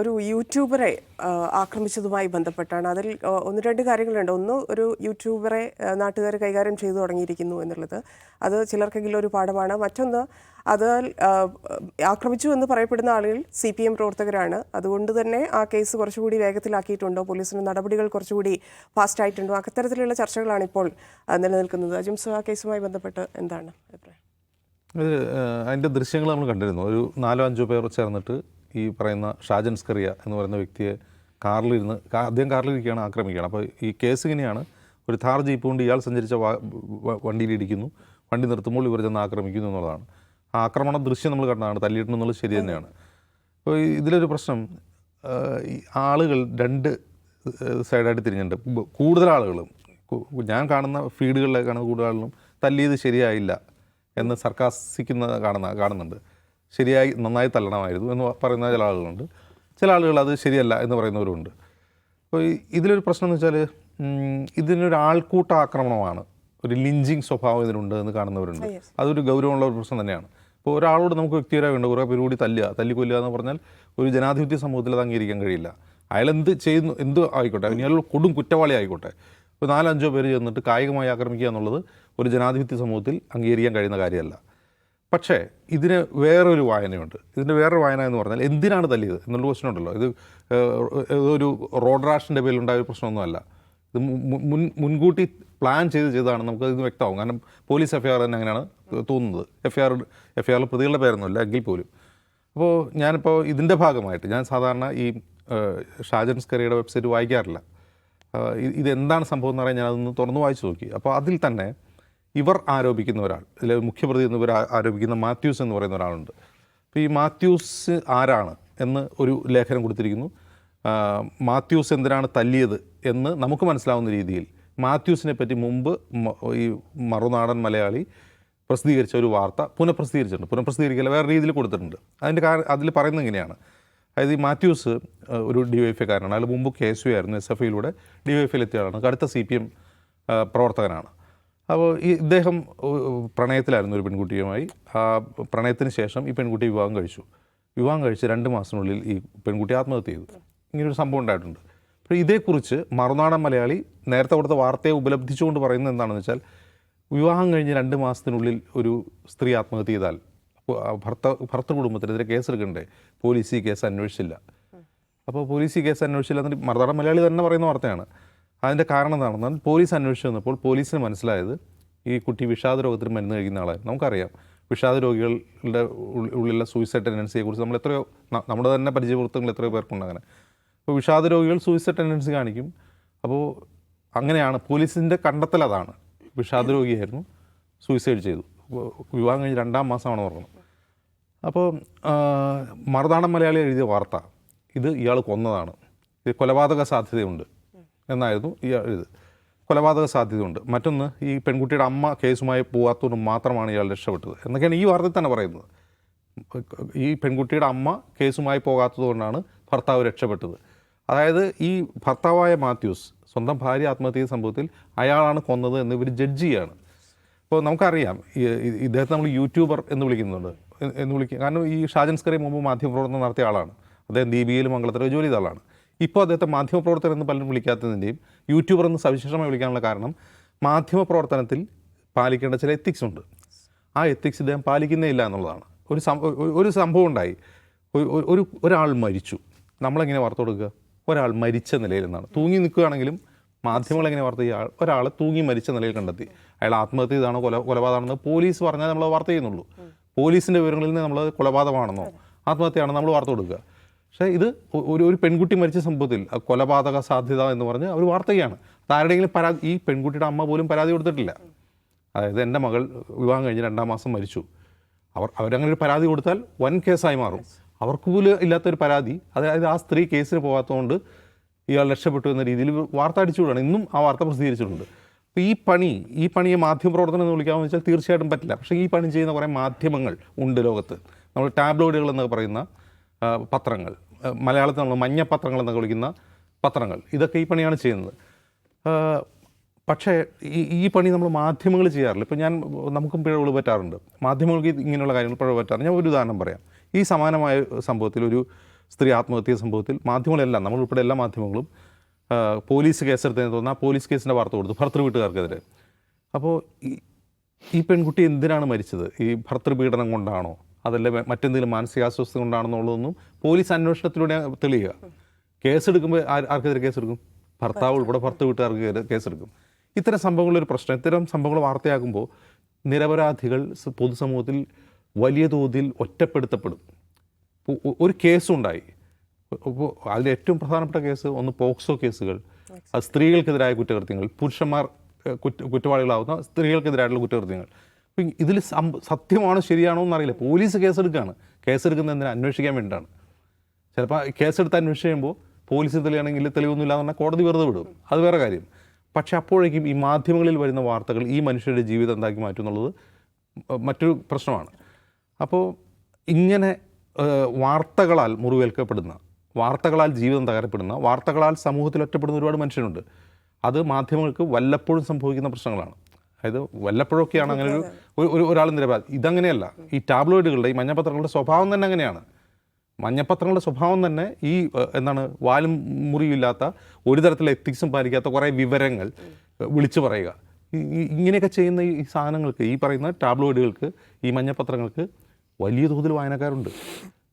ഒരു യൂട്യൂബറെ ആക്രമിച്ചതുമായി ബന്ധപ്പെട്ടാണ്. അതിൽ ഒന്ന് രണ്ട് കാര്യങ്ങളുണ്ട്. ഒന്ന് ഒരു യൂട്യൂബറെ നാട്ടുകാർ കൈകാര്യം ചെയ്തു തുടങ്ങിയിരിക്കുന്നു എന്നുള്ളത്. അത് ചിലർക്കെങ്കിലും ഒരു പാഠമാണ്. മറ്റൊന്ന് അത് ആക്രമിച്ചു എന്ന് പറയപ്പെടുന്ന ആളുകൾ സി പി എം പ്രവർത്തകരാണ്. അതുകൊണ്ട് തന്നെ ആ കേസ് കുറച്ചുകൂടി വേഗത്തിലാക്കിയിട്ടുണ്ടോ? പോലീസിന് നടപടികൾ കുറച്ചുകൂടി ഫാസ്റ്റ് ആയിട്ടുണ്ടോ അത്തരത്തിലുള്ള ചർച്ചകളാണ് ഇപ്പോൾ നിലനിൽക്കുന്നത്. അജിംസ് ആ കേസുമായി ബന്ധപ്പെട്ട് എന്താണ് അഭിപ്രായം? അതിന്റെ ദൃശ്യങ്ങൾ നമ്മൾ കണ്ടിരുന്നു. ഒരു നാലോ അഞ്ചോ പേർ ചേർന്നിട്ട് ഈ പറയുന്ന ഷാജൻ സ്കറിയ എന്ന് പറയുന്ന വ്യക്തിയെ കാറിലിരുന്ന് അദ്ദേഹം കാറിലിരിക്കുകയാണ് ആക്രമിക്കുകയാണ്. അപ്പോൾ ഈ കേസ് ഇങ്ങനെയാണ്. ഒരു താർ ജീപ്പ് കൊണ്ട് ഇയാൾ സഞ്ചരിച്ച വണ്ടിയിൽ ഇടിക്കുന്നു. വണ്ടി നിർത്തുമ്പോൾ ഇവർ ചെന്ന് ആക്രമിക്കുന്നു എന്നുള്ളതാണ്. ആ ആക്രമണ ദൃശ്യം നമ്മൾ കണ്ടതാണ്. തല്ലിയിട്ടുണ്ടെന്നുള്ളത് ശരി തന്നെയാണ്. അപ്പോൾ ഇതിലൊരു പ്രശ്നം ആളുകൾ രണ്ട് സൈഡായിട്ട് തിരിഞ്ഞിട്ടുണ്ട്. കൂടുതൽ ആളുകളും ഞാൻ കാണുന്ന ഫീഡുകളിലെ കാണുന്ന കൂടുതൽ ആളുകളും തല്ലിയത് ശരിയായില്ല എന്ന് സർക്കാസിക്കുന്ന കാണുന്ന കാണുന്നുണ്ട്. ശരിയായി നന്നായി തല്ലണമായിരുന്നു എന്ന് പറയുന്ന ചില ആളുകളുണ്ട്. ചില ആളുകൾ അത് ശരിയല്ല എന്ന് പറയുന്നവരുണ്ട് അപ്പോൾ ഇതിലൊരു പ്രശ്നം എന്ന് വെച്ചാൽ ഇതിനൊരു ആൾക്കൂട്ട ആക്രമണമാണ് ഒരു ലിഞ്ചിങ് സ്വഭാവം ഇതിനുണ്ട് എന്ന് കാണുന്നവരുണ്ട്. അതൊരു ഗൗരവമുള്ള ഒരു പ്രശ്നം തന്നെയാണ്. ഇപ്പോൾ ഒരാളോട് നമുക്ക് വ്യക്തിപരമുണ്ട് കുറേ പേര് കൂടി തല്ലുക. തല്ലിക്കൊല്ലുക എന്ന് പറഞ്ഞാൽ ഒരു ജനാധിപത്യ സമൂഹത്തിൽ അത് അംഗീകരിക്കാൻ കഴിയില്ല. അയാൾ എന്ത് ചെയ്യുന്നു എന്ത് ആയിക്കോട്ടെ ഇനി അയാൾ കൊടും കുറ്റവാളി ആയിക്കോട്ടെ ഇപ്പോൾ നാലഞ്ചോ പേര് ചെന്നിട്ട് കായികമായി ആക്രമിക്കുക എന്നുള്ളത് ഒരു ജനാധിപത്യ സമൂഹത്തിൽ അംഗീകരിക്കാൻ കഴിയുന്ന കാര്യമല്ല. പക്ഷേ ഇതിന് വേറൊരു വായനയുണ്ട്. ഇതിന്റെ വേറൊരു വായന എന്ന് പറഞ്ഞാൽ എന്തിനാണ് തല്ലിയത് എന്നുള്ള ക്വസ്റ്റൻ ഉണ്ടല്ലോ. ഇത് ഒരു റോഡ് റാഷിന്റെ പേരിലുണ്ടായ ഒരു പ്രശ്നമൊന്നുമല്ല. ഇത് മുൻ മുൻകൂട്ടി പ്ലാൻ ചെയ്ത് ചെയ്തതാണ് നമുക്ക് ഇത് വ്യക്തമാകും കാരണം പോലീസ് എഫ്ഐആർ ആർ തന്നെ അങ്ങനെയാണ് തോന്നുന്നത്. F I R F I ആറിൽ പ്രതികളുടെ പേരൊന്നുമില്ല എങ്കിൽ പോലും. അപ്പോൾ ഞാനിപ്പോൾ ഇതിന്റെ ഭാഗമായിട്ട് ഞാൻ സാധാരണ ഈ ഷാജൻ സ്കറിയുടെ വെബ്സൈറ്റ് വായിക്കാറില്ല. ഇതെന്താണ് സംഭവം എന്ന് പറയാൻ ഞാനതൊന്ന് തുറന്ന് വായിച്ചു നോക്കി. അപ്പോൾ അതിൽ തന്നെ ഇവർ ആരോപിക്കുന്ന ഒരാൾ അല്ലെ മുഖ്യപ്രതി എന്നിവർ ആരോപിക്കുന്ന മാത്യൂസ് എന്ന് പറയുന്ന ഒരാളുണ്ട്. അപ്പോൾ ഈ മാത്യൂസ് ആരാണ് എന്ന് ഒരു ലേഖനം കൊടുത്തിരിക്കുന്നു. മാത്യൂസ് എന്തിനാണ് തല്ലിയത് എന്ന് നമുക്ക് മനസ്സിലാവുന്ന രീതിയിൽ മാത്യൂസിനെ പറ്റി മുമ്പ് ഈ മറുനാടൻ മലയാളി പ്രസിദ്ധീകരിച്ച ഒരു വാർത്ത പുനഃപ്രസിദ്ധീകരിച്ചിട്ടുണ്ട്. പുനഃപ്രസിദ്ധീകരിക്കില്ല വേറെ രീതിയിൽ കൊടുത്തിട്ടുണ്ട്. അതിന്റെ കാരണം അതിൽ പറയുന്നത് ഇങ്ങനെയാണ്. അതായത് ഈ മാത്യൂസ് ഒരു ഡി വൈ എഫ് കാരനാണ് അതിൽ മുമ്പ് കെ എസ് യു ആയിരുന്നു എസ് എഫ് ഐയിലൂടെ ഡി വൈ എഫിൽ എത്തിയതാണ് കടുത്ത സി പി എം പ്രവർത്തകനാണ്. അപ്പോൾ ഈ ഇദ്ദേഹം പ്രണയത്തിലായിരുന്നു ഒരു പെൺകുട്ടിയുമായി. ആ പ്രണയത്തിന് ശേഷം ഈ പെൺകുട്ടി വിവാഹം കഴിച്ചു. വിവാഹം കഴിച്ച് രണ്ട് മാസത്തിനുള്ളിൽ ഈ പെൺകുട്ടി ആത്മഹത്യ ചെയ്തു. ഇങ്ങനൊരു സംഭവം ഉണ്ടായിട്ടുണ്ട്. അപ്പോൾ ഇതേക്കുറിച്ച് മറുനാടൻ മലയാളി നേരത്തെ കൊടുത്ത വാർത്തയെ ഉപലബ്ധിച്ചുകൊണ്ട് പറയുന്നത് എന്താണെന്ന് വെച്ചാൽ വിവാഹം കഴിഞ്ഞ് രണ്ട് മാസത്തിനുള്ളിൽ ഒരു സ്ത്രീ ആത്മഹത്യ ചെയ്താൽ ഭർത്ത ഭർത്തൃ കുടുംബത്തിനെതിരെ കേസെടുക്കണ്ടേ? പോലീസ് ഈ കേസ് അന്വേഷിച്ചില്ല. അപ്പോൾ പോലീസ് ഈ കേസ് അന്വേഷിച്ചില്ല എന്നിട്ട് മറുനാടൻ മലയാളി തന്നെ പറയുന്ന വാർത്തയാണ്. അതിന്റെ കാരണം എന്താണെന്നാൽ പോലീസ് അന്വേഷിച്ച് വന്നപ്പോൾ പോലീസിന് മനസ്സിലായത് ഈ കുട്ടി വിഷാദ രോഗത്തിന് മരുന്ന് കഴിക്കുന്ന ആളായിരുന്നു. നമുക്കറിയാം. വിഷാദ രോഗികളുടെ ഉള്ളിലുള്ള സൂയിസൈഡ് ടെൻഡൻസിയെക്കുറിച്ച് നമ്മൾ എത്രയോ നമ്മുടെ തന്നെ പരിചയപ്പെടുത്തുന്ന എത്രയോ പേർക്കുണ്ട് അങ്ങനെ. അപ്പോൾ വിഷാദ രോഗികൾ സൂയിസൈഡ് ടെൻഡൻസി കാണിക്കും. അപ്പോൾ അങ്ങനെയാണ് പോലീസിന്റെ കണ്ടെത്തൽ അതാണ്. വിഷാദ രോഗിയായിരുന്നു സൂയിസൈഡ് ചെയ്തു. വിവാഹം കഴിഞ്ഞ് രണ്ടാം മാസമാണ് പറഞ്ഞു അപ്പോൾ മറുനാടൻ മലയാളി എഴുതിയ വാർത്ത ഇത് ഇയാൾ കൊന്നതാണ്. ഇത് കൊലപാതക സാധ്യതയുണ്ട്. എന്നായിരുന്നു ഈ ഇത്. കൊലപാതക സാധ്യതയുണ്ട്. മറ്റൊന്ന് ഈ പെൺകുട്ടിയുടെ അമ്മ കേസുമായി പോകാത്തതുകൊണ്ട് മാത്രമാണ് ഇയാൾ രക്ഷപ്പെട്ടത്. എന്നൊക്കെയാണ് ഈ വാർത്തയിൽ തന്നെ പറയുന്നത്. ഈ പെൺകുട്ടിയുടെ അമ്മ കേസുമായി പോകാത്തതുകൊണ്ടാണ് ഭർത്താവ് രക്ഷപ്പെട്ടത്. അതായത് ഈ ഭർത്താവായ മാത്യൂസ് സ്വന്തം ഭാര്യ ആത്മഹത്യ സംഭവത്തിൽ അയാളാണ് കൊന്നത് എന്ന് ഇവർ ജഡ്ജ് അപ്പോൾ നമുക്കറിയാം ഇദ്ദേഹത്തെ നമ്മൾ യൂട്യൂബർ എന്ന് വിളിക്കുന്നുണ്ട്. എന്ന് വിളിക്കുക കാരണം ഈ ഷാജൻസ്കറി മുമ്പ് മാധ്യമപ്രവർത്തനം നടത്തിയ ആളാണ്. അദ്ദേഹം ദീപികയിലും മംഗളത്തിലും ജോലി ചെയ്ത ആളാണ്. ഇപ്പോൾ അദ്ദേഹത്തെ മാധ്യമപ്രവർത്തകർ എന്ന് പലരും വിളിക്കാത്തതിന്റെയും യൂട്യൂബർ എന്ന് സവിശേഷമായി വിളിക്കാനുള്ള കാരണം മാധ്യമപ്രവർത്തനത്തിൽ പാലിക്കേണ്ട ചില എത്തിക്സ് ഉണ്ട്. ആ എത്തിക്സ് ഇദ്ദേഹം പാലിക്കുന്നേ ഇല്ല എന്നുള്ളതാണ്. ഒരു ഒരു- സംഭവം ഉണ്ടായി. ഒരു ഒരാൾ മരിച്ചു. നമ്മളെങ്ങനെ വാർത്ത കൊടുക്കുക? ഒരാൾ മരിച്ച നിലയിൽ നിന്നാണ്. തൂങ്ങി നിൽക്കുകയാണെങ്കിലും മാധ്യമങ്ങൾ എങ്ങനെ വാർത്ത ചെയ്യുക? ഒരാൾ തൂങ്ങി മരിച്ച നിലയിൽ കണ്ടെത്തി. അയാൾ ആത്മഹത്യ ചെയ്താണോ? കൊല കൊലപാതകമാണെന്ന് പോലീസ് പറഞ്ഞാൽ നമ്മൾ വാർത്ത ചെയ്യുന്നുള്ളൂ. പോലീസിന്റെ വിവരങ്ങളിൽ നിന്ന് നമ്മൾ കൊലപാതകമാണെന്നോ ആത്മഹത്യയാണെന്ന് നമ്മൾ വാർത്ത കൊടുക്കുക. പക്ഷേ ഇത് ഒരു ഒരു പെൺകുട്ടി മരിച്ച സംഭവത്തിൽ കൊലപാതക സാധ്യത എന്ന് പറഞ്ഞ് അവർ വാർത്തയാണ്. ആരുടെയെങ്കിലും പരാതി ഈ പെൺകുട്ടിയുടെ അമ്മ പോലും പരാതി കൊടുത്തിട്ടില്ല. അതായത് എന്റെ മകൾ വിവാഹം കഴിഞ്ഞ് രണ്ടാം മാസം മരിച്ചു. അവർ അവരങ്ങനെ ഒരു പരാതി കൊടുത്താൽ വൻ കേസായി മാറും. അവർക്ക് പോലും ഇല്ലാത്തൊരു പരാതി. അതായത് ആ സ്ത്രീ കേസിന് പോകാത്തതുകൊണ്ട് ഇയാൾ രക്ഷപ്പെട്ടു എന്ന രീതിയിൽ വാർത്ത അടിച്ചുവിടുകയാണ്. ഇന്നും ആ വാർത്ത പ്രസിദ്ധീകരിച്ചിട്ടുണ്ട്. അപ്പോൾ ഈ പണി ഈ പണിയെ മാധ്യമപ്രവർത്തനം എന്ന് വിളിക്കാമെന്ന് വെച്ചാൽ തീർച്ചയായിട്ടും പറ്റില്ല. പക്ഷേ ഈ പണി ചെയ്യുന്ന കുറേ മാധ്യമങ്ങൾ ഉണ്ട് ലോകത്ത്. നമ്മൾ ടാബ്ലോയിഡുകൾ എന്നൊക്കെ പറയുന്ന പത്രങ്ങൾ. മലയാളത്തിൽ നമ്മൾ മഞ്ഞപ്പത്രങ്ങൾ എന്നൊക്കെ വിളിക്കുന്ന പത്രങ്ങൾ. ഇതൊക്കെ ഈ പണിയാണ് ചെയ്യുന്നത്. പക്ഷേ ഈ ഈ പണി നമ്മൾ മാധ്യമങ്ങൾ ചെയ്യാറില്ല. ഇപ്പോൾ ഞാൻ നമുക്കും പിഴവുകൾ പറ്റാറുണ്ട്. മാധ്യമങ്ങൾക്ക് ഇങ്ങനെയുള്ള കാര്യങ്ങൾ പിഴവ് പറ്റാറുണ്ട് ഞാൻ ഒരു ഉദാഹരണം പറയാം. ഈ സമാനമായ സംഭവത്തിൽ ഒരു സ്ത്രീ ആത്മഹത്യ സംഭവത്തിൽ മാധ്യമങ്ങളെല്ലാം നമ്മൾ ഉൾപ്പെടെ എല്ലാ മാധ്യമങ്ങളും പോലീസ് കേസെടുത്തതിനെ തോന്നുന്ന. പോലീസ് കേസിന്റെ വാർത്ത കൊടുത്തു ഭർത്തൃ വീട്ടുകാർക്കെതിരെ. അപ്പോൾ ഈ പെൺകുട്ടി എന്തിനാണ് മരിച്ചത്? ഈ ഭർത്തൃപീഡനം കൊണ്ടാണോ? അതല്ല മറ്റെന്തെങ്കിലും മാനസികാസ്വസ്ഥ കൊണ്ടാണെന്നുള്ളതൊന്നും പോലീസ് അന്വേഷണത്തിലൂടെ തെളിയുക. കേസെടുക്കുമ്പോൾ ആർ- ആർക്കെതിരെ കേസെടുക്കും? ഭർത്താവ് ഉൾപ്പെടെ ഭർത്ത വീട്ടുകാർക്ക് കേസെടുക്കും. ഇത്തരം സംഭവങ്ങളൊരു പ്രശ്നം. ഇത്തരം സംഭവങ്ങൾ വാർത്തയാകുമ്പോൾ നിരപരാധികൾ പൊതുസമൂഹത്തിൽ വലിയ തോതിൽ ഒറ്റപ്പെടുത്തപ്പെടും. ഒരു കേസുണ്ടായി. അപ്പോൾ അതിൽ ഏറ്റവും പ്രധാനപ്പെട്ട കേസ് ഒന്ന് പോക്സോ കേസുകൾ. സ്ത്രീകൾക്കെതിരായ കുറ്റകൃത്യങ്ങൾ. പുരുഷന്മാർ കുറ്റ കുറ്റവാളികളാവുന്ന സ്ത്രീകൾക്കെതിരായിട്ടുള്ള കുറ്റകൃത്യങ്ങൾ. ഇതിൽ സത്യമാണോ ശരിയാണോ എന്നറിയില്ല. പോലീസ് കേസെടുക്കുകയാണ് കേസെടുക്കുന്നതിന് അന്വേഷിക്കാൻ വേണ്ടിയിട്ടാണ്. ചിലപ്പോൾ കേസെടുത്ത് അന്വേഷിച്ച് കഴിയുമ്പോൾ പോലീസ് തെളിയാണെങ്കിൽ തെളിവൊന്നുമില്ല എന്ന് പറഞ്ഞാൽ കോടതി വെറുതെ വിടും. അത് വേറെ കാര്യം. പക്ഷേ അപ്പോഴേക്കും ഈ മാധ്യമങ്ങളിൽ വരുന്ന വാർത്തകൾ ഈ മനുഷ്യരുടെ ജീവിതം എന്താക്കി മാറ്റും എന്നുള്ളത് മറ്റൊരു പ്രശ്നമാണ്. അപ്പോൾ ഇങ്ങനെ വാർത്തകളാൽ മുറിവേൽക്കപ്പെടുന്ന വാർത്തകളാൽ ജീവിതം തകരപ്പെടുന്ന വാർത്തകളാൽ സമൂഹത്തിൽ ഒറ്റപ്പെടുന്ന ഒരുപാട് മനുഷ്യരുണ്ട്. അത് മാധ്യമങ്ങൾക്ക് വല്ലപ്പോഴും സംഭവിക്കുന്ന പ്രശ്നങ്ങളാണ്. അതായത് വല്ലപ്പോഴൊക്കെയാണ് അങ്ങനെ ഒരു ഒരു- ഒരു ഒരാൾ നിരപരാധി ഇതങ്ങനെയല്ല. ഈ ടാബ്ലോയിഡുകളുടെ ഈ മഞ്ഞപ്പത്രങ്ങളുടെ സ്വഭാവം തന്നെ അങ്ങനെയാണ്. മഞ്ഞപ്പത്രങ്ങളുടെ സ്വഭാവം തന്നെ ഈ എന്താണ് വാലും മുറിയില്ലാത്ത ഒരു തരത്തിലുള്ള എത്തിക്സും പാലിക്കാത്ത കുറേ വിവരങ്ങൾ വിളിച്ചു പറയുക. ഇങ്ങനെയൊക്കെ ചെയ്യുന്ന ഈ സാധനങ്ങൾക്ക് ഈ പറയുന്ന ടാബ്ലോയിഡുകൾക്ക് ഈ മഞ്ഞപ്പത്രങ്ങൾക്ക് വലിയ തോതിൽ വായനക്കാരുണ്ട്.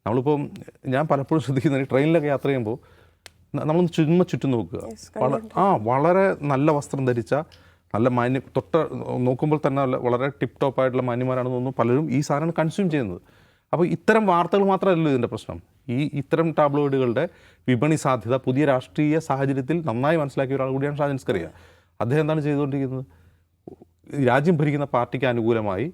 നമ്മളിപ്പോൾ ഞാൻ പലപ്പോഴും ശ്രദ്ധിക്കുന്നത് ട്രെയിനിലൊക്കെ യാത്ര ചെയ്യുമ്പോൾ നമ്മളൊന്ന് ചുമ്മാ ചുറ്റും നോക്കുക. ആ വളരെ നല്ല വസ്ത്രം ധരിച്ച നല്ല മാന്യ തൊട്ട് നോക്കുമ്പോൾ തന്നെ നല്ല വളരെ ടിപ്പ് ടോപ്പ് ആയിട്ടുള്ള മാന്യന്മാരാണെന്ന് തോന്നുന്നു പലരും ഈ സാധനം കൺസ്യൂം ചെയ്യുന്നത്. അപ്പോൾ ഇത്തരം വാർത്തകൾ മാത്രമല്ലല്ലോ ഇതിന്റെ പ്രശ്നം. ഈ ഇത്തരം ടാബ്ലോയിഡുകളുടെ വിപണി സാധ്യത പുതിയ രാഷ്ട്രീയ സാഹചര്യത്തിൽ നന്നായി മനസ്സിലാക്കിയ ഒരാൾ കൂടിയാണ് ഷാജൻ സ്കറിയ. അദ്ദേഹം എന്താണ് ചെയ്തുകൊണ്ടിരിക്കുന്നത്? രാജ്യം ഭരിക്കുന്ന പാർട്ടിക്ക് അനുകൂലമായി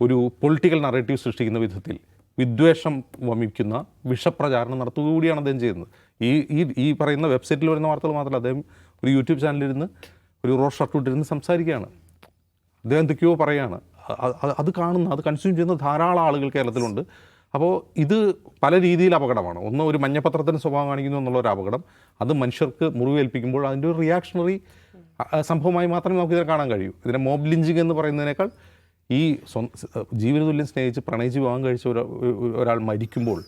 ഒരു പൊളിറ്റിക്കൽ നറേറ്റീവ് സൃഷ്ടിക്കുന്ന വിധത്തിൽ വിദ്വേഷം വമിക്കുന്ന വിഷപ്രചാരണം നടത്തുക കൂടിയാണ് അദ്ദേഹം ചെയ്യുന്നത്. ഈ ഈ പറയുന്ന വെബ്സൈറ്റിൽ വരുന്ന വാർത്തകൾ മാത്രമല്ല അദ്ദേഹം ഒരു യൂട്യൂബ് ചാനലിലിരുന്ന് ഒരു റോഡ് ഷർട്ട് ഇട്ടിരുന്ന് സംസാരിക്കുകയാണ്. അദ്ദേഹം എന്തൊക്കെയോ പറയുകയാണ് അത് കാണുന്ന അത് കൺസ്യൂം ചെയ്യുന്ന ധാരാളം ആളുകൾ കേരളത്തിലുണ്ട്. അപ്പോൾ ഇത് പല രീതിയിൽ അപകടമാണ്. ഒന്ന് ഒരു മഞ്ഞപ്പത്രത്തിന് സ്വഭാവം കാണിക്കുന്നു എന്നുള്ള ഒരു അപകടം. അത് മനുഷ്യർക്ക് മുറിവേൽപ്പിക്കുമ്പോൾ അതിന്റെ ഒരു റിയാക്ഷണറി സംഭവമായി മാത്രമേ നമുക്ക് ഇതിനെ കാണാൻ കഴിയൂ. ഇതിനെ മോബ് ലിഞ്ചിങ് എന്ന് പറയുന്നതിനേക്കാൾ ഈ ജീവിതതുല്യം സ്നേഹിച്ച് പ്രണയിച്ച് വിവാഹം കഴിച്ച ഒരു ഒരു- ഒരാൾ മരിക്കുമ്പോൾ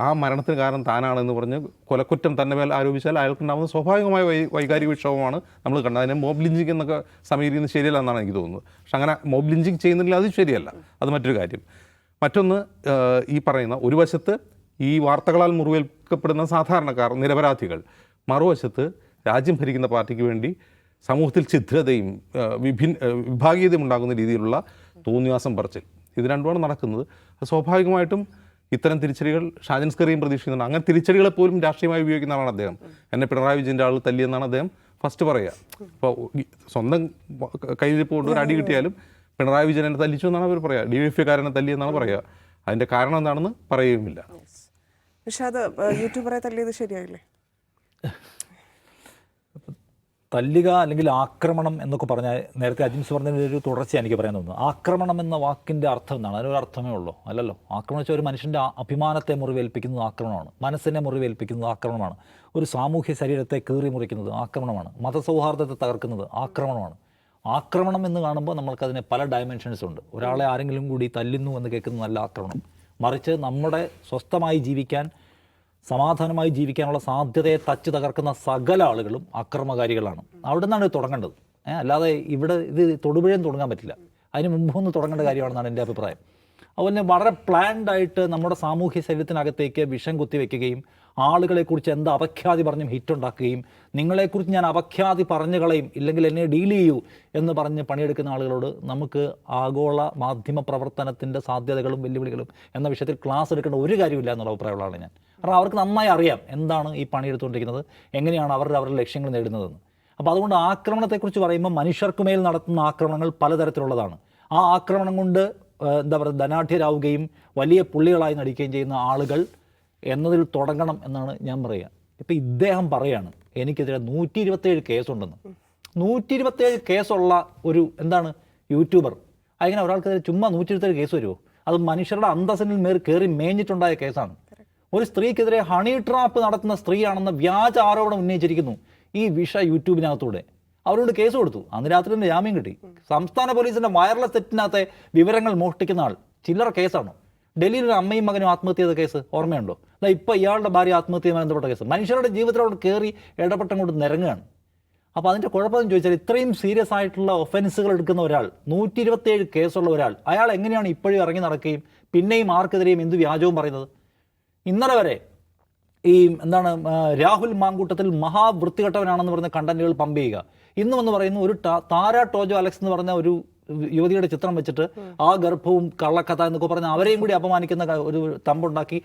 ആ മരണത്തിന് കാരണം താനാണെന്ന് പറഞ്ഞ് കൊലക്കുറ്റം തന്നെ മേൽ ആരോപിച്ചാൽ അയാൾക്കുണ്ടാകുന്ന സ്വാഭാവികമായ വൈ വൈകാരിക വിക്ഷോഭമാണ് നമ്മൾ കണ്ടത്. അതിനെ മോബ് ലിഞ്ചിങ് എന്നൊക്കെ സമീപിക്കുന്നത് ശരിയല്ല എന്നാണ് എനിക്ക് തോന്നുന്നത്. പക്ഷെ അങ്ങനെ മോബ് ലിഞ്ചിങ് ചെയ്യുന്നില്ല അത് ശരിയല്ല. അത് മറ്റൊരു കാര്യം. മറ്റൊന്ന് ഈ പറയുന്ന ഒരു വശത്ത് ഈ വാർത്തകളാൽ മുറിവേൽക്കപ്പെടുന്ന സാധാരണക്കാർ നിരപരാധികൾ. മറുവശത്ത് രാജ്യം ഭരിക്കുന്ന പാർട്ടിക്ക് വേണ്ടി സമൂഹത്തിൽ ഛിദ്രതയും വിഭിന്ന വിഭാഗീയതയും ഉണ്ടാകുന്ന രീതിയിലുള്ള തോന്നിവാസം പറച്ചിൽ. ഇത് രണ്ടുമാണ് നടക്കുന്നത്. സ്വാഭാവികമായിട്ടും ഇത്തരം തിരിച്ചടികൾ ഷാജൻ സ്കറിയും പ്രതീക്ഷിക്കുന്നുണ്ട്. അങ്ങനെ തിരിച്ചടികളെ പോലും രാഷ്ട്രീയമായി ഉപയോഗിക്കുന്ന ആളാണ് അദ്ദേഹം. എന്നെ പിണറായി വിജയന്റെ ആൾ തല്ലിയെന്നാണ് അദ്ദേഹം ഫസ്റ്റ് പറയുക. അപ്പോൾ സ്വന്തം കയ്യിലിപ്പോൾ കൊണ്ട് ഒരു അടി കിട്ടിയാലും പിണറായി വിജയൻ എന്നെ തല്ലിച്ചു എന്നാണ് അവർ പറയുക. ഡി എഫ് കാരനെ തല്ലിയെന്നാണ് പറയുക. അതിന്റെ കാരണം എന്താണെന്ന് പറയുകയുമില്ല. പക്ഷെ അത് യൂട്യൂബറെ തല്ലിയത് ശരിയായില്ലേ? തല്ലുക അല്ലെങ്കിൽ ആക്രമണം എന്നൊക്കെ പറഞ്ഞാൽ നേരത്തെ അജിൻസ് പറഞ്ഞതിന്റെ ഒരു തുടർച്ച എനിക്ക് പറയാൻ തോന്നുന്നു ആക്രമണം എന്ന വാക്കിന്റെ അർത്ഥം എന്താണ്? അതിനൊരു അർത്ഥമേ ഉള്ളൂ. അല്ലല്ലോ. ആക്രമണം വെച്ചാൽ ഒരു മനുഷ്യന്റെ അഭിമാനത്തെ മുറിവേൽപ്പിക്കുന്നത് ആക്രമണമാണ്. മനസ്സിനെ മുറിവേൽപ്പിക്കുന്നത് ആക്രമണമാണ്. ഒരു സാമൂഹ്യ ശരീരത്തെ കീറി മുറിക്കുന്നത് ആക്രമണമാണ്. മതസൗഹാർദ്ദത്തെ തകർക്കുന്നത് ആക്രമണമാണ്. ആക്രമണം എന്ന് കാണുമ്പോൾ നമ്മൾക്കതിന് പല ഡയമെൻഷൻസ് ഉണ്ട്. ഒരാളെ ആരെങ്കിലും കൂടി തല്ലുന്നു എന്ന് കേൾക്കുന്നത് നല്ല ആക്രമണം. മറിച്ച് നമ്മുടെ സ്വസ്ഥമായി ജീവിക്കാൻ സമാധാനമായി ജീവിക്കാനുള്ള സാധ്യതയെ തച്ച് തകർക്കുന്ന സകല ആളുകളും അക്രമകാരികളാണ്. അവിടെ നിന്നാണ് ഇത് തുടങ്ങേണ്ടത്? അല്ലാതെ ഇവിടെ ഇത് തൊടുപുഴയും തുടങ്ങാൻ പറ്റില്ല. അതിന് മുമ്പ് ഒന്ന് തുടങ്ങേണ്ട കാര്യമാണെന്നാണ് എന്റെ അഭിപ്രായം. അതുപോലെ വളരെ പ്ലാൻഡ് ആയിട്ട് നമ്മുടെ സാമൂഹ്യ ശരീരത്തിനകത്തേക്ക് വിഷം കുത്തിവെക്കുകയും ആളുകളെക്കുറിച്ച് എന്ത് അപഖ്യാതി പറഞ്ഞും ഹിറ്റ് ഉണ്ടാക്കുകയും നിങ്ങളെക്കുറിച്ച് ഞാൻ അപഖ്യാതി പറഞ്ഞു കളയും ഇല്ലെങ്കിൽ എന്നെ ഡീൽ ചെയ്യൂ എന്ന് പറഞ്ഞ് പണിയെടുക്കുന്ന ആളുകളോട് നമുക്ക് ആഗോള മാധ്യമ പ്രവർത്തനത്തിന്റെ സാധ്യതകളും വെല്ലുവിളികളും എന്ന വിഷയത്തിൽ ക്ലാസ് എടുക്കേണ്ട ഒരു കാര്യമില്ല എന്നുള്ള അഭിപ്രായമുള്ള ആളാണ് ഞാൻ. കാരണം അവർക്ക് നന്നായി അറിയാം എന്താണ് ഈ പണിയെടുത്തുകൊണ്ടിരിക്കുന്നത് എങ്ങനെയാണ് അവർ അവരുടെ ലക്ഷ്യങ്ങൾ നേടുന്നതെന്ന്. അപ്പോൾ അതുകൊണ്ട് ആക്രമണത്തെക്കുറിച്ച് പറയുമ്പോൾ മനുഷ്യർക്ക് മേൽ നടത്തുന്ന ആക്രമണങ്ങൾ പലതരത്തിലുള്ളതാണ്. ആ ആക്രമണം കൊണ്ട് എന്താ പറയുക ധനാഢ്യരാവുകയും വലിയ പുള്ളികളായി നടിക്കുകയും ചെയ്യുന്ന ആളുകൾ എന്നതിൽ തുടങ്ങണം എന്നാണ് ഞാൻ പറയുക. ഇപ്പം ഇദ്ദേഹം പറയാണ് എനിക്കെതിരെ നൂറ്റി ഇരുപത്തേഴ് കേസുണ്ടെന്ന്. നൂറ്റി ഇരുപത്തേഴ് കേസുള്ള ഒരു എന്താണ് യൂട്യൂബർ. അങ്ങനെ ഒരാൾക്കെതിരെ ചുമ്മാ നൂറ്റി ഇരുപത്തേഴ് കേസ് വരുമോ അത് മനുഷ്യരുടെ അന്തസ്സിനിൽ മേൽ കയറി മേഞ്ഞിട്ടുണ്ടായ കേസാണ്. ഒരു സ്ത്രീക്കെതിരെ ഹണി ട്രാപ്പ് നടത്തുന്ന സ്ത്രീയാണെന്ന വ്യാജ ആരോപണം ഉന്നയിച്ചിരിക്കുന്നു ഈ വിഷ യൂട്യൂബിനകത്തൂടെ. അവരോട് കേസ് കൊടുത്തു. അന്ന് രാത്രി തന്നെ ജാമ്യം കിട്ടി. സംസ്ഥാന പോലീസിന്റെ വയർലെസ് സെറ്റിനകത്തെ വിവരങ്ങൾ മോഷ്ടിക്കുന്ന ആൾ ചില്ലറ കേസാണോ. ഡൽഹിയിൽ ഒരു അമ്മയും മകനും ആത്മഹത്യ ചെയ്ത കേസ് ഓർമ്മയുണ്ടോ? ഇപ്പോൾ ഇയാളുടെ ഭാര്യ ആത്മഹത്യയുമായി ബന്ധപ്പെട്ട കേസ്. മനുഷ്യരുടെ ജീവിതത്തിലോട് കയറി ഇടപെട്ടങ്ങോട്ട് നിരങ്ങുകയാണ്. അപ്പോൾ അതിന്റെ കുഴപ്പമെന്ന് ചോദിച്ചാൽ ഇത്രയും സീരിയസ് ആയിട്ടുള്ള ഒഫൻസുകൾ എടുക്കുന്ന ഒരാൾ നൂറ്റി ഇരുപത്തേഴ് കേസുള്ള ഒരാൾ അയാൾ എങ്ങനെയാണ് ഇപ്പോഴും ഇറങ്ങി നടക്കുകയും പിന്നെയും ആർക്കെതിരെയും എന്ത് വ്യാജവും പറയുന്നത്? ഇന്നലെ വരെ ഈ എന്താണ് രാഹുൽ മാങ്കൂട്ടത്തിൽ മഹാവൃത്തികെട്ടവനാണെന്ന് പറഞ്ഞ കണ്ടന്റുകൾ പമ്പ് ചെയ്യുക. ഇന്നും എന്ന് പറയുന്നു ഒരു താര ടോജോ അലക്സ് എന്ന് പറഞ്ഞ ഒരു യുവതിയുടെ ചിത്രം വെച്ചിട്ട് ആ ഗർഭവും കള്ളക്കഥ എന്നൊക്കെ പറഞ്ഞ് അവരെയും കൂടി അപമാനിക്കുന്ന ഒരു തമ്പുണ്ടാക്കി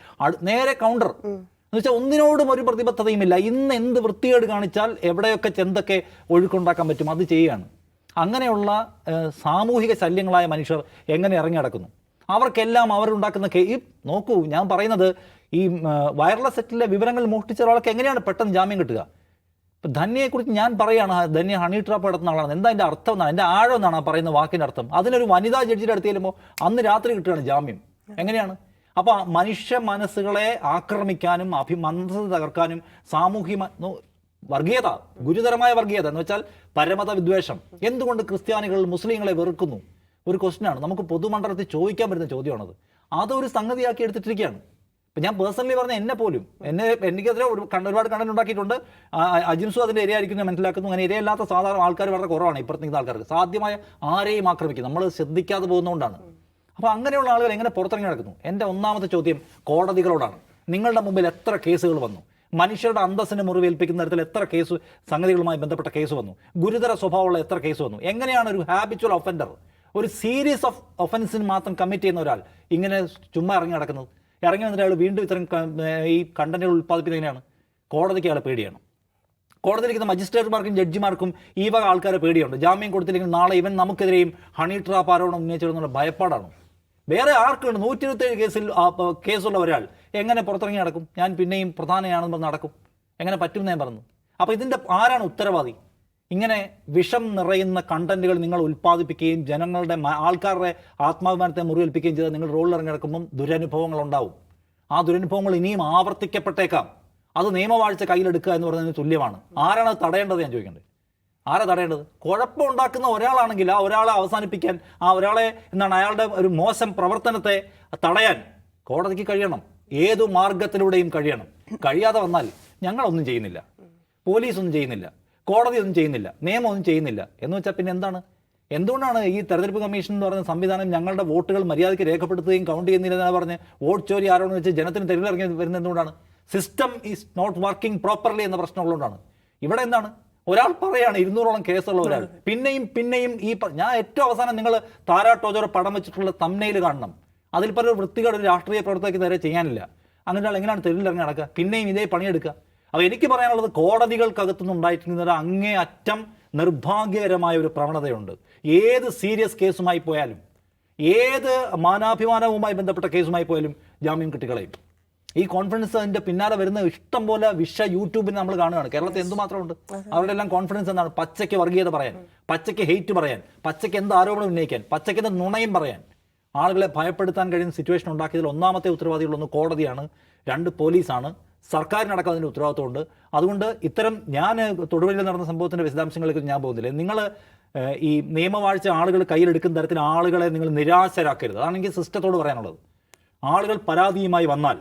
നേരെ കൗണ്ടർ എന്ന് വെച്ചാൽ ഒന്നിനോടും ഒരു പ്രതിബദ്ധതയുമില്ല. ഇന്ന് എന്ത് വൃത്തികേട് കാണിച്ചാൽ എവിടെയൊക്കെ ചെന്തൊക്കെ ഒഴുക്കുണ്ടാക്കാൻ പറ്റും അത് ചെയ്യുകയാണ് അങ്ങനെയുള്ള സാമൂഹിക ശല്യങ്ങളായ മനുഷ്യർ എങ്ങനെ ഇറങ്ങി നടക്കുന്നു? അവർക്കെല്ലാം അവരുണ്ടാക്കുന്ന കേ നോക്കൂ ഞാൻ പറയുന്നത് ഈ വയർലെസ് സെറ്റിലെ വിവരങ്ങൾ മോഷ്ടിച്ച ഒരാൾക്ക് എങ്ങനെയാണ് പെട്ടെന്ന് ജാമ്യം കിട്ടുക? ഇപ്പം ധന്യയെക്കുറിച്ച് ഞാൻ പറയുകയാണ് ധന്യ ഹണി ട്രാപ്പ് നടത്തുന്ന ആളാണ്. എന്താ അതിന്റെ അർത്ഥം എന്നാണ്? എന്റെ ആഴം എന്നാണ് പറയുന്ന വാക്കിന്റെ അർത്ഥം. അതിനൊരു വനിതാ ജഡ്ജിയുടെ അടുത്ത് ചെല്ലുമ്പോൾ അന്ന് രാത്രി കിട്ടുകയാണ് ജാമ്യം. എങ്ങനെയാണ്? അപ്പോൾ മനുഷ്യ മനസ്സുകളെ ആക്രമിക്കാനും അഭിമന്ത്രത തകർക്കാനും സാമൂഹ്യ വർഗീയത ഗുരുതരമായ വർഗീയത എന്ന് വെച്ചാൽ പരമത വിദ്വേഷം. എന്തുകൊണ്ട് ക്രിസ്ത്യാനികൾ മുസ്ലിങ്ങളെ വെറുക്കുന്നു? ഒരു ക്വസ്റ്റ്യനാണ് നമുക്ക് പൊതുമണ്ഡലത്തിൽ ചോദിക്കാൻ പറ്റുന്ന ചോദ്യമാണത്. അതൊരു സംഗതിയാക്കി എടുത്തിട്ടിരിക്കുകയാണ്. ഞാൻ പേഴ്സണലി പറഞ്ഞ എന്നെ പോലും എന്നെ എനിക്കെതിരെ ഒരു കണ്ട ഒരുപാട് കണ്ടന്റ് ഉണ്ടാക്കിയിട്ടുണ്ട്. അജിംസു അതിന്റെ ഇരയായിരിക്കും ഞാൻ മനസ്സിലാക്കുന്നു. അങ്ങനെ ഇരയല്ലാത്ത സാധാരണ ആൾക്കാർ വളരെ കുറവാണ് ഇപ്പുറത്ത് നിൽക്കുന്ന ആൾക്കാർക്ക്. സാധ്യമായ ആരെയും ആക്രമിക്കും. നമ്മൾ ശ്രദ്ധിക്കാതെ പോകുന്നതുകൊണ്ടാണ് അപ്പോൾ അങ്ങനെയുള്ള ആളുകൾ എങ്ങനെ പുറത്തിറങ്ങി നടക്കുന്നു? എന്റെ ഒന്നാമത്തെ ചോദ്യം കോടതികളോടാണ്. നിങ്ങളുടെ മുമ്പിൽ എത്ര കേസുകൾ വന്നു? മനുഷ്യരുടെ അന്തസ്സിന് മുറിവേൽപ്പിക്കുന്ന തരത്തിൽ എത്ര കേസ് സംഗതികളുമായി ബന്ധപ്പെട്ട കേസ് വന്നു? ഗുരുതര സ്വഭാവമുള്ള എത്ര കേസ് വന്നു? എങ്ങനെയാണ് ഒരു ഹാബിച്വൽ ഒഫൻഡർ ഒരു സീരീസ് ഓഫ് ഒഫൻസിന് മാത്രം കമ്മിറ്റ് ചെയ്യുന്ന ഒരാൾ ഇങ്ങനെ ചുമ്മാ ഇറങ്ങി നടക്കുന്നത്? ഇറങ്ങി വന്നിട്ട് അയാൾ വീണ്ടും ഇത്തരം ഈ കണ്ടന്റുകൾ ഉൽപ്പാദിപ്പിക്കുന്നത് എങ്ങനെയാണ് കോടതിക്ക് അയാളെ പേടിയാണ്. കോടതിയിലിരിക്കുന്ന മജിസ്ട്രേറ്റുമാർക്കും ജഡ്ജിമാർക്കും ഈ വക ആൾക്കാരെ പേടിയുണ്ട്. ജാമ്യം കൊടുത്തില്ലെങ്കിൽ നാളെ ഇവൻ നമുക്കെതിരെയും ഹണി ട്രാപ്പ് ആരോപണം ഉന്നയിച്ചിരുന്നുള്ള ഭയപ്പാടാണ്. വേറെ ആർക്കുണ്ട്? നൂറ്റി ഇരുപത്തേഴ് കേസിൽ കേസുള്ള ഒരാൾ. എങ്ങനെ പുറത്തിറങ്ങി നടക്കും? ഞാൻ പിന്നെയും പ്രധാനയാണെന്ന് പറഞ്ഞ് നടക്കും. എങ്ങനെ പറ്റും ഞാൻ പറഞ്ഞു. അപ്പോൾ ഇതിന്റെ ആരാണ് ഉത്തരവാദി? ഇങ്ങനെ വിഷം നിറയുന്ന കണ്ടന്റുകൾ നിങ്ങൾ ഉൽപ്പാദിപ്പിക്കുകയും ജനങ്ങളുടെ ആൾക്കാരുടെ ആത്മാഭിമാനത്തെ മുറിവേൽപ്പിക്കുകയും ചെയ്താൽ നിങ്ങൾ റോളിൽ ഇറങ്ങിടക്കുമ്പം ദുരനുഭവങ്ങൾ ഉണ്ടാവും. ആ ദുരനുഭവങ്ങൾ ഇനിയും ആവർത്തിക്കപ്പെട്ടേക്കാം. അത് നിയമവാഴ്ച കയ്യിലെടുക്കുക എന്ന് പറയുന്നതിന് തുല്യമാണ്. ആരാണ് തടയേണ്ടത് ഞാൻ ചോദിക്കേണ്ടത് ആരാ തടയേണ്ടത്? കുഴപ്പമുണ്ടാക്കുന്ന ഒരാളാണെങ്കിൽ ആ ഒരാളെ അവസാനിപ്പിക്കാൻ ആ ഒരാളെ എന്താണ് അയാളുടെ ഒരു മോശം പ്രവർത്തനത്തെ തടയാൻ കോടതിക്ക് കഴിയണം. ഏതു മാർഗത്തിലൂടെയും കഴിയണം. കഴിയാതെ വന്നാൽ ഞങ്ങളൊന്നും ചെയ്യുന്നില്ല. പോലീസൊന്നും ചെയ്യുന്നില്ല. കോടതി ഒന്നും ചെയ്യുന്നില്ല നിയമം ഒന്നും ചെയ്യുന്നില്ല. എന്ന് വെച്ചാൽ പിന്നെ എന്താണ്? എന്തുകൊണ്ടാണ് ഈ തെരഞ്ഞെടുപ്പ് കമ്മീഷൻ എന്ന് പറയുന്ന സംവിധാനം ഞങ്ങളുടെ വോട്ടുകൾ മര്യാദയ്ക്ക് രേഖപ്പെടുത്തുകയും കൗണ്ട് ചെയ്യുന്നില്ല എന്ന് പറഞ്ഞ് വോട്ട് ചോരി ആരോടെന്ന് വെച്ച് ജനത്തിന് തെരുവിലിറങ്ങി വരുന്നത് എന്തുകൊണ്ടാണ്? System is not working properly എന്ന പ്രശ്നമുള്ളതുകൊണ്ടാണ് ഇവിടെ എന്താണ്? ഒരാൾ പറയാണ് ഇരുന്നൂറോളം കേസുള്ള ഒരാൾ. പിന്നെയും പിന്നെയും ഈ ഞാൻ ഏറ്റവും അവസാനം നിങ്ങൾ താരാ ടോജോറെ പടം വെച്ചിട്ടുള്ള തമ്മനയിൽ കാണണം. അതിൽ പല വൃത്തികേട് രാഷ്ട്രീയ പ്രവർത്തകർക്ക് നേരെ ചെയ്യാനില്ല. അങ്ങനെ എങ്ങനെയാണ് തെരുവിലിറങ്ങി നടക്കുക? പിന്നെയും ഇതേ പണിയെടുക്കുക. അപ്പോൾ എനിക്ക് പറയാനുള്ളത് കോടതികൾക്കകത്തുനിന്ന് ഉണ്ടായിരിക്കുന്ന അങ്ങേ അറ്റം നിർഭാഗ്യകരമായ ഒരു പ്രവണതയുണ്ട്. ഏത് സീരിയസ് കേസുമായി പോയാലും ഏത് മാനാഭിമാനവുമായി ബന്ധപ്പെട്ട കേസുമായി പോയാലും ജാമ്യം കിട്ടിക്കളയും. ഈ കോൺഫിഡൻസ് അതിന്റെ പിന്നാലെ വരുന്ന ഇഷ്ടം പോലെ വിഷ യൂട്യൂബിൽ നമ്മൾ കാണുകയാണ്. കേരളത്തിൽ എന്തുമാത്രമുണ്ട്? അവരുടെ എല്ലാം കോൺഫിഡൻസ് എന്താണ്? പച്ചയ്ക്ക് വർഗീയത പറയാൻ പച്ചയ്ക്ക് ഹെയ്റ്റ് പറയാൻ പച്ചയ്ക്ക് എന്ത് ആരോപണം ഉന്നയിക്കാൻ പച്ചയ്ക്ക് എന്ത് നുണയും പറയാൻ. ആളുകളെ ഭയപ്പെടുത്താൻ കഴിയുന്ന സിറ്റുവേഷൻ ഉണ്ടാക്കിയതിൽ ഒന്നാമത്തെ ഉത്തരവാദികളൊന്ന് കോടതിയാണ് രണ്ട് പോലീസാണ്. സർക്കാരിനടക്കം അതിന്റെ ഉത്തരവാദിത്വമുണ്ട്. അതുകൊണ്ട് ഇത്തരം ഞാൻ തൊടുപുഴയിൽ നടന്ന സംഭവത്തിന്റെ വിശദാംശങ്ങളിലേക്ക് ഞാൻ പോകുന്നില്ല. നിങ്ങൾ ഈ നിയമവാഴ്ച ആളുകൾ കയ്യിലെടുക്കുന്ന തരത്തിൽ ആളുകളെ നിങ്ങൾ നിരാശരാക്കരുത്. അതാണ് എനിക്ക് സിസ്റ്റത്തോട് പറയാനുള്ളത്. ആളുകൾ പരാതിയുമായി വന്നാൽ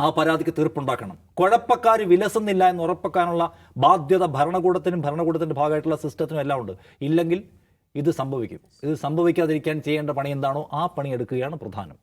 ആ പരാതിക്ക് തീർപ്പുണ്ടാക്കണം. കുഴപ്പക്കാർ വിലസുന്നില്ല എന്ന് ഉറപ്പാക്കാനുള്ള ബാധ്യത ഭരണകൂടത്തിനും ഭരണകൂടത്തിന്റെ ഭാഗമായിട്ടുള്ള സിസ്റ്റത്തിനും എല്ലാം ഉണ്ട്. ഇല്ലെങ്കിൽ ഇത് സംഭവിക്കും. ഇത് സംഭവിക്കാതിരിക്കാൻ ചെയ്യേണ്ട പണി എന്താണോ ആ പണി എടുക്കുകയാണ് പ്രധാനം.